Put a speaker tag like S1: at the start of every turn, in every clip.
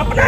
S1: ਆਪਣਾ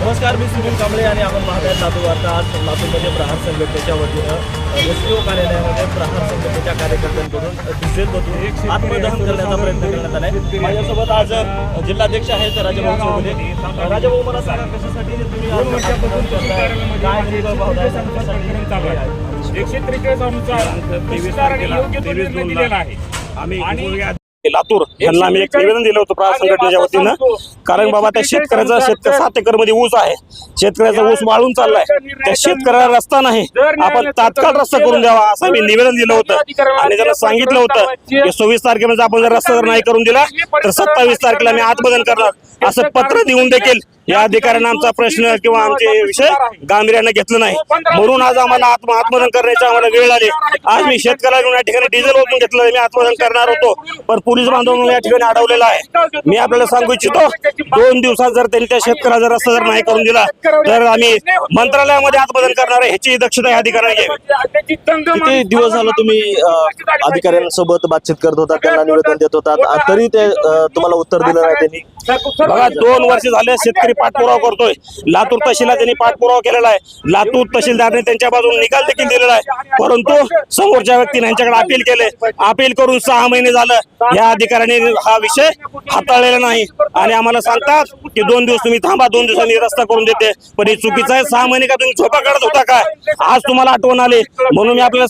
S1: नमस्कार मी सुनील कांबळे आणि आपण आहेत लातूर वार्ता. आज लातूरमध्ये प्रहार संघटनेच्या वतीनं एस पी ओ कार्यालयामध्ये प्रहार संघटनेच्या कार्यकर्त्यांकडून डिझेल बदलून आत्मदहन करण्याचा प्रयत्न करण्यात आला आहे. माझ्यासोबत आज जिल्हाध्यक्ष आहेत राजाभाऊ चौगुले. अ, राजाभाऊ मला सांगा कशासाठी तुम्ही? काय
S2: एकशे त्रेचाळीस अनुसार योग्य तो निर्णय दिलेला आहे. आणि
S3: लातूर यांना आम्ही एक निवेदन दिलं होतं प्रहार संघटनेच्या वतीनं. कारण बाबा त्या शेतकऱ्याचा शेतकरी सात एकरमध्ये ऊस आहे. शेतकऱ्याचा ऊस वाळून चाललाय. त्या शेतकऱ्याला रस्ता नाही. आपण तात्काळ रस्ता करून द्यावा असं मी निवेदन दिलं होतं. आणि त्यांना सांगितलं होतं की सव्वीस तारखेमध्ये आपण जर रस्ता जर नाही करून दिला तर सत्तावीस तारखेला मी आत्मदन करणार. असं पत्र देऊन देखील या अधिकाऱ्यांना आमचा प्रश्न किंवा आमचे विषय गांभीर्यानं घेतलं नाही. म्हणून आज आम्हाला आत्म आत्मदन करण्याची आम्हाला वेळ आली. आज मी शेतकऱ्याला या ठिकाणी डिझेल ओतून घेतलं मी आत्मदन करणार होतो. पण पोलीस बांधव या ठिकाणी अडवलेला आहे. मी आपल्याला सांगू इच्छितो दोन दिवसात जर त्यांनी त्या शेतकऱ्याचा जर रस्ता जर नाही करून दिला तर आम्ही मंत्रालयामध्ये आत्मदन करणार आहे. ह्याची दक्षता या अधिकाऱ्याने घ्यावी.
S1: किती दिवस झालं तुम्ही अधिकाऱ्यांसोबत बातचीत करत होता? त्यांना निवेदन देत होतात अ, तरी ते तुम्हाला उत्तर दिलं नाही त्यांनी.
S3: बघा दोन वर्ष झाले शेतकरी पाठपुरावा करतोय. लातूर तहसीलला त्यांनी पाठपुरावा केलेला आहे. लातूर तहसीलदारने त्यांच्या बाजूने निकाल देखील दिलेला आहे. परंतु समोरच्या व्यक्तीने यांच्याकडे अपील केले. अपील करून सहा महिने झालं. या अधिकाऱ्याने हा विषय हाताळलेला नाही. आणि आम्हाला सांगतात की दोन दिवस तुम्ही थांबा. दोन दिवसांनी रस्ता करून देते. पण हे चुकीचं आहे. सहा महिने का तुम्ही झोपा काढत होता काय आज तुम्हाला आठवण आली. म्हणून मी आपल्याला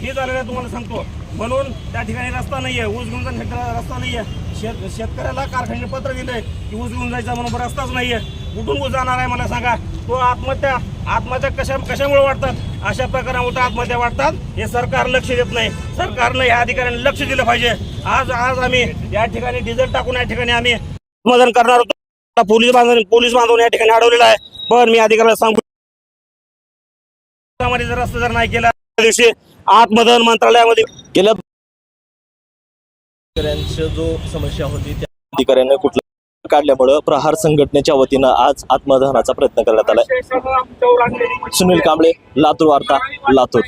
S3: हे झालेलं तुम्हाला सांगतो. म्हणून त्या ठिकाणी रस्ता नाहीये. ऊस घेऊन जाण्यासाठी रस्ता नाहीये. शेत शेतकऱ्याला कारखान्याने पत्र दिलंय की ऊस घेऊन जायचा म्हणून रस्ताच नाहीये. कुठून ऊस जाणार आहे मला सांगा. तो आत्महत्या आत्महत्या कशा कशामुळे वाढतात? अशा प्रकारामुळे आत्महत्या वाढतात. हे सरकार लक्ष देत नाही. सरकारनं या अधिकाऱ्यांनी लक्ष दिलं पाहिजे. आज आज आम्ही या ठिकाणी डिझेल टाकून या ठिकाणी आम्ही करणार होतो. पोलीस बांधव पोलीस बांधव या ठिकाणी अडवलेला आहे. पण मी अधिकाऱ्याला सांगू जर रस्ता जर नाही केला त्या दिवशी आत्मदहन मंत्रालयामध्ये
S1: गेल्या शेतकऱ्यांची जो समस्या होती त्या अधिकाऱ्यांनी कुठला काढल्यामुळं प्रहार संघटनेच्या वतीनं आज आत्मदहनाचा प्रयत्न करण्यात आलाय सुनील कांबळे लातूर वार्ता लातूर.